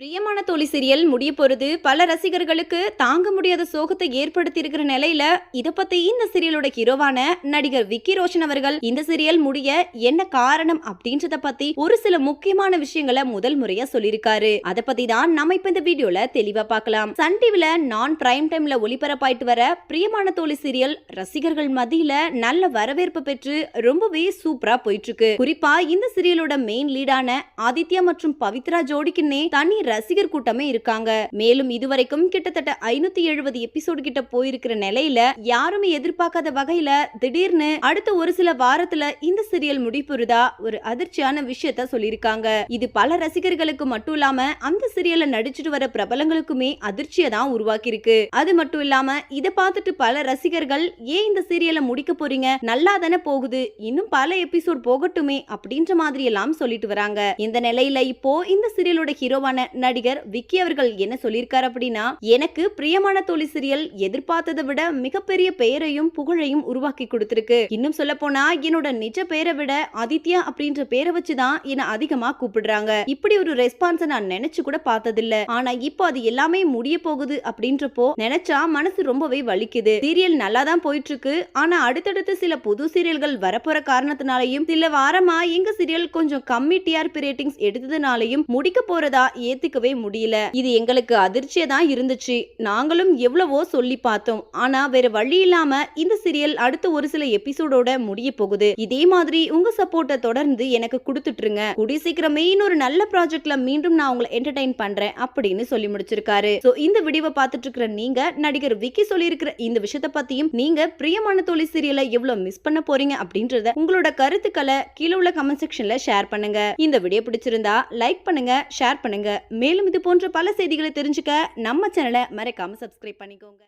பிரியமான தோழி சீரியல் முடிய போறது. பல ரசிகர்களுக்கு தாங்க முடியாத சோகத்தை ஏற்படுத்தி இருக்கிற நிலையில இத பத்தி இந்த சீரியலோட ஹீரோவான நடிகர் விக்கி ரோஷன் அவர்கள் இந்த சீரியல் முடிய என்ன காரணம் அப்படின்றத பத்தி ஒரு சில முக்கியமான விஷயங்களை முதல் முறையா சொல்லியிருக்காரு. அதை பத்தி தான் நம்ம இப்ப இந்த வீடியோல தெளிவா பார்க்கலாம் சன் டிவில நான் பிரைம் டைம்ல ஒளிபரப்பாயிட்டு வர பிரியமான தோழி சீரியல் ரசிகர்கள் மத்தியில நல்ல வரவேற்பு பெற்று ரொம்பவே சூப்பரா போயிட்டு இருக்கு. குறிப்பா இந்த சீரியலோட மெயின் லீடான ஆதித்யா மற்றும் பவித்ரா ஜோடிக்குன்னே தனி ரசிகர் கூட்டமே இருக்காங்க. மேலும் இதுவரைக்கும் கிட்டத்தட்ட ஐநூத்தி எழுபது எபிசோடு கிட்ட போயிருக்கிற நிலையில யாருமே எதிர்பார்க்காத வகையில திடீர்னு அடுத்த ஒரு சில வாரத்துல இந்த சீரியல் முடிப்புறுதா ஒரு அதிர்ச்சியான விஷயத்த சொல்லியிருக்காங்க. இது பல ரசிகர்களுக்கு மட்டும் இல்லாம அந்த சீரியல்ல நடிச்சிட்டு வர பிரபலங்களுக்குமே அதிர்ச்சியை தான் உருவாக்கி இருக்கு அது மட்டும் இல்லாம இத பார்த்துட்டு பல ரசிகர்கள் ஏன் இந்த சீரியலை முடிக்க போறீங்க? நல்லா தானே போகுது. இன்னும் பல எபிசோட் போகட்டுமே அப்படின்ற மாதிரி எல்லாம் சொல்லிட்டு வராங்க. இந்த நிலையில இப்போ இந்த சீரியலோட ஹீரோவான நடிகர் விக்கி அவர்கள் என்ன சொல்லியிருக்காரு அப்படின்னா எனக்கு பிரியமான தோழி சீரியல் எதிர்பார்த்ததை விட மிகப்பெரிய பெயரையும் புகழையும் உருவாக்கி கொடுத்திருக்கு. இன்னும் சொல்ல போனா என்னோட நிஜ பெயரை விட ஆதித்யா அப்படின்ற பேரை வச்சுதான் என்ன அதிகமா கூப்பிடுறாங்க. இப்படி ஒரு ரெஸ்பான்ஸ் நான் நினைச்சு கூட பார்த்ததில்ல. ஆனா இப்போ அது எல்லாமே முடிய போகுது அப்படின்றப்போ நினைச்சா மனசு ரொம்பவே வலிக்குது. சீரியல் நல்லா தான் போயிட்டு இருக்கு ஆனா அடுத்தடுத்து சில புது சீரியல்கள் வரப்போற காரணத்தினாலையும் சில வாரமா எங்க சீரியல் கொஞ்சம் கம்மி டிஆர்பி ரேட்டிங்ஸ் எடுத்ததுனாலையும் முடிக்க போறதா ஏத்துக்கவே முடியல. இது எங்களுக்கு அதிர்ச்சியா தான் இருந்துச்சு. நாங்களும் எவ்வளவோ சொல்லி பார்த்தோம். ஆனா வேற வழி இல்லாம இந்த சீரியல் அடுத்த ஒரு சில எபிசோடோட முடிய போகுது. இதே மாதிரி உங்க சப்போர்ட்டை தொடர்ந்து எனக்கு கொடுத்துட்டுருங்க கூடிய சீக்கிரமே இன்னொரு நல்ல ப்ராஜெக்ட்ல மீண்டும் நான் உங்களை என்டர்டைன் பண்றேன் அப்படின்னு சொல்லி முடிச்சிருக்காரு. சோ இந்த வீடியோவை பார்த்துட்டு இருக்கிற நீங்க நடிகர் விக்கி சொல்லியிருக்கிற இந்த விஷயத்த பத்தியும் நீங்க பிரியமான தோழி சீரியலை எவ்வளவு மிஸ் பண்ண போறீங்க அப்படின்றத உங்களோட கருத்துக்களை கீழே உள்ள கமெண்ட் செக்ஷன்ல ஷேர் பண்ணுங்க. இந்த வீடியோ பிடிச்சிருந்தா லைக் பண்ணுங்க ஷேர் பண்ணுங்க. மேலும் இது போன்ற பல செய்திகளை தெரிஞ்சுக்க நம்ம சேனலை மறக்காம சப்ஸ்கிரைப் பண்ணிக்கோங்க.